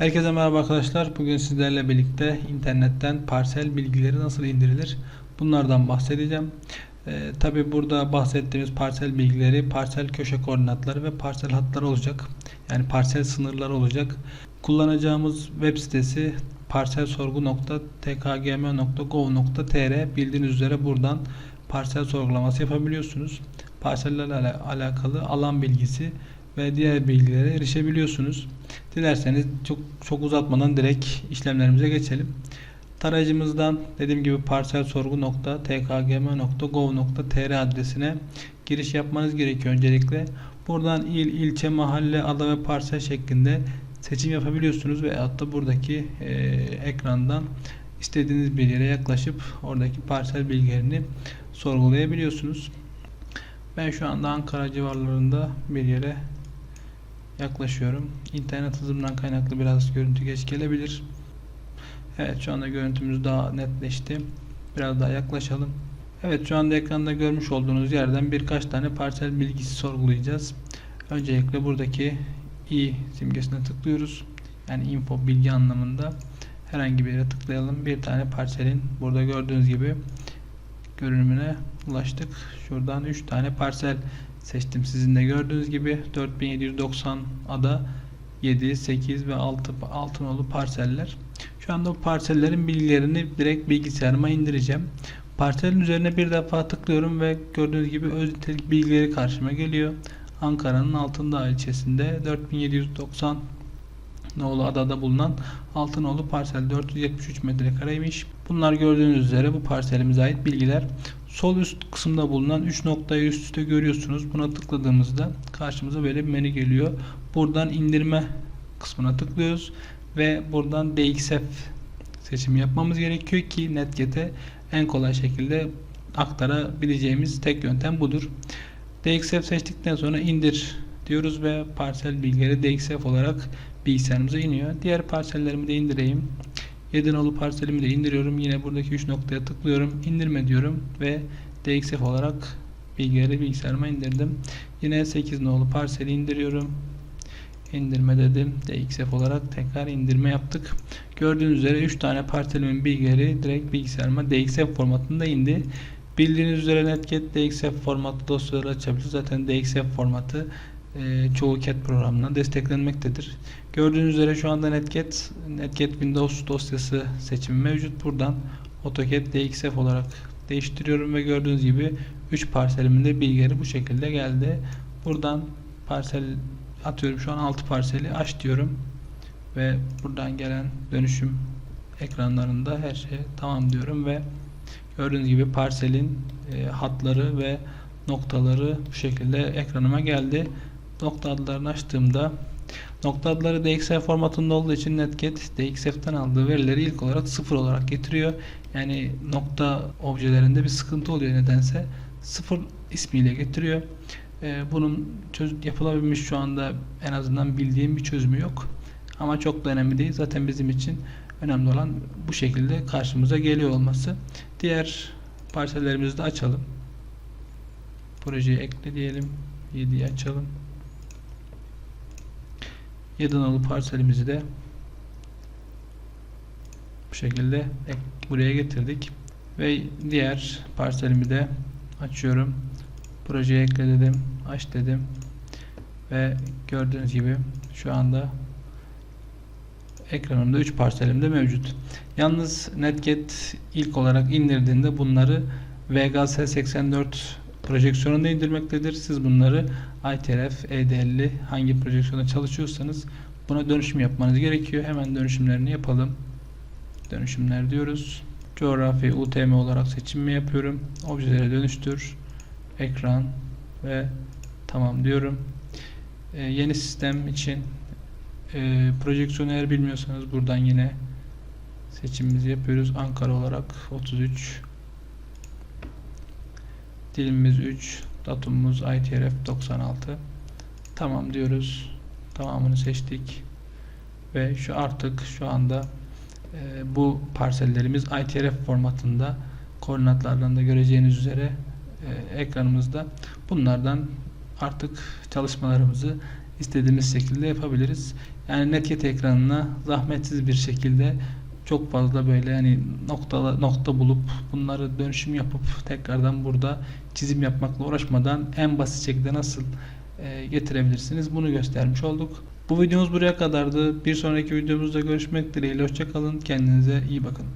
Herkese merhaba arkadaşlar. Bugün sizlerle birlikte internetten parsel bilgileri nasıl indirilir? Bunlardan bahsedeceğim. Ee, Tabi burada bahsettiğimiz parsel bilgileri parsel köşe koordinatları ve parsel hatları olacak. Yani parsel sınırları olacak. Kullanacağımız web sitesi parselsorgu.tkgm.gov.tr Bildiğiniz üzere buradan parsel sorgulaması yapabiliyorsunuz. Parsellerle ala- alakalı alan bilgisi ve diğer bilgilere erişebiliyorsunuz. Dilerseniz çok çok uzatmadan direkt işlemlerimize geçelim. Tarayıcımızdan dediğim gibi parselsorgu.tkgm.gov.tr adresine giriş yapmanız gerekiyor öncelikle. Buradan il, ilçe, mahalle, ada ve parsel şeklinde seçim yapabiliyorsunuz ve hatta buradaki e, ekrandan istediğiniz bir yere yaklaşıp oradaki parsel bilgilerini sorgulayabiliyorsunuz. Ben şu anda Ankara civarlarında bir yere yaklaşıyorum. İnternet hızımdan kaynaklı biraz görüntü geç gelebilir. Evet şu anda görüntümüz daha netleşti. Biraz daha yaklaşalım. Evet şu anda ekranda görmüş olduğunuz yerden birkaç tane parsel bilgisi sorgulayacağız. Öncelikle buradaki i simgesine tıklıyoruz. Yani info bilgi anlamında herhangi bir yere tıklayalım. Bir tane parselin burada gördüğünüz gibi görünümüne ulaştık. Şuradan 3 tane parsel seçtim. Sizin de gördüğünüz gibi 4790 ada 7, 8 ve 6 altın nolu parseller. Şu anda bu parsellerin bilgilerini direkt bilgisayarıma indireceğim. Parselin üzerine bir defa tıklıyorum ve gördüğünüz gibi öz nitelik bilgileri karşıma geliyor. Ankara'nın Altındağ ilçesinde 4790 nolu adada bulunan Altınoğlu parsel 473 metrekareymiş. Bunlar gördüğünüz üzere bu parselimize ait bilgiler. Sol üst kısımda bulunan 3 noktayı üst üste görüyorsunuz. Buna tıkladığımızda karşımıza böyle bir menü geliyor. Buradan indirme kısmına tıklıyoruz ve buradan DXF seçimi yapmamız gerekiyor ki Netget'e en kolay şekilde aktarabileceğimiz tek yöntem budur. DXF seçtikten sonra indir diyoruz ve parsel bilgileri DXF olarak bilgisayarımıza iniyor. Diğer parsellerimi de indireyim. 7 nolu parselimi de indiriyorum. Yine buradaki 3 noktaya tıklıyorum. İndirme diyorum ve DXF olarak bilgileri bilgisayarıma indirdim. Yine 8 nolu parseli indiriyorum. İndirme dedim. DXF olarak tekrar indirme yaptık. Gördüğünüz üzere 3 tane parselimin bilgileri direkt bilgisayarıma DXF formatında indi. Bildiğiniz üzere Netget DXF formatlı dosyaları açabilir. Zaten DXF formatı e, çoğu CAD programından desteklenmektedir. Gördüğünüz üzere şu anda Netget Netget Windows dosyası seçimi mevcut. Buradan AutoCAD DXF olarak değiştiriyorum ve gördüğünüz gibi 3 parselimin de bilgileri bu şekilde geldi. Buradan parsel atıyorum şu an 6 parseli aç diyorum ve buradan gelen dönüşüm ekranlarında her şey tamam diyorum ve gördüğünüz gibi parselin e, hatları ve noktaları bu şekilde ekranıma geldi. Nokta adlarını açtığımda nokta adları DXF formatında olduğu için Netget DXF'ten aldığı verileri ilk olarak sıfır olarak getiriyor. Yani nokta objelerinde bir sıkıntı oluyor nedense. Sıfır ismiyle getiriyor. Ee, bunun çöz yapılabilmiş şu anda en azından bildiğim bir çözümü yok. Ama çok da önemli değil. Zaten bizim için önemli olan bu şekilde karşımıza geliyor olması. Diğer parsellerimizi de açalım. Projeyi ekle diyelim. 7'yi açalım. 7 nolu parselimizi de bu şekilde ek- buraya getirdik. Ve diğer parselimi de açıyorum. Projeye ekle dedim. Aç dedim. Ve gördüğünüz gibi şu anda ekranımda 3 parselim de mevcut. Yalnız Netget ilk olarak indirdiğinde bunları VGS 84 projeksiyonunda indirmektedir. Siz bunları ITRF, ED50 hangi projeksiyonda çalışıyorsanız buna dönüşüm yapmanız gerekiyor. Hemen dönüşümlerini yapalım. Dönüşümler diyoruz. Coğrafi UTM olarak seçimimi yapıyorum. Objelere dönüştür. Ekran ve tamam diyorum. Ee, yeni sistem için e, projeksiyonu eğer bilmiyorsanız buradan yine seçimimizi yapıyoruz. Ankara olarak 33 Dilimiz 3, datumumuz ITRF 96. Tamam diyoruz. Tamamını seçtik. Ve şu artık şu anda e, bu parsellerimiz ITRF formatında koordinatlardan da göreceğiniz üzere e, ekranımızda. Bunlardan artık çalışmalarımızı istediğimiz şekilde yapabiliriz. Yani netget ekranına zahmetsiz bir şekilde çok fazla böyle hani nokta nokta bulup bunları dönüşüm yapıp tekrardan burada çizim yapmakla uğraşmadan en basit şekilde nasıl e, getirebilirsiniz bunu göstermiş olduk. Bu videomuz buraya kadardı. Bir sonraki videomuzda görüşmek dileğiyle. Hoşçakalın. Kendinize iyi bakın.